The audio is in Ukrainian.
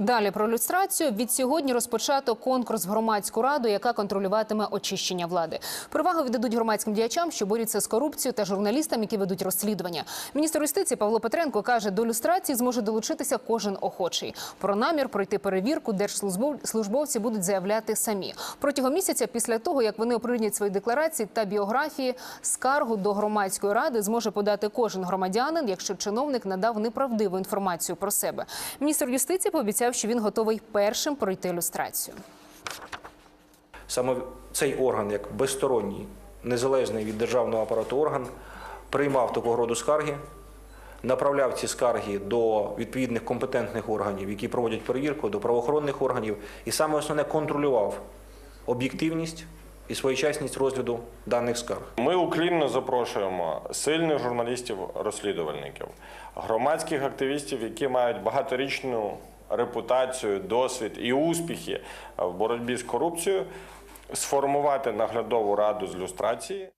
Далі про люстрацію від сьогодні розпочато конкурс в громадську раду, яка контролюватиме очищення влади. Перевагу віддадуть громадським діячам, що борються з корупцією та журналістам, які ведуть розслідування. Міністр юстиції Павло Петренко каже, до люстрації зможе долучитися кожен охочий. Про намір пройти перевірку держслужбовці будуть заявляти самі протягом місяця. Після того як вони оприлюднять свої декларації та біографії, скаргу до громадської ради зможе подати кожен громадянин, якщо чиновник надав неправдиву інформацію про себе. Міністр юстиції пообіцяв, що він готовий першим пройти люстрацію. Саме цей орган, як безсторонній, незалежний від державного апарату орган, приймав такого роду скарги, направляв ці скарги до відповідних компетентних органів, які проводять перевірку, до правоохоронних органів, і саме основне контролював об'єктивність і своєчасність розгляду даних скарг. Ми уклінно запрошуємо сильних журналістів-розслідувальників, громадських активістів, які мають багаторічну репутацію, досвід і успіхи в боротьбі з корупцією, сформувати наглядову раду з люстрації.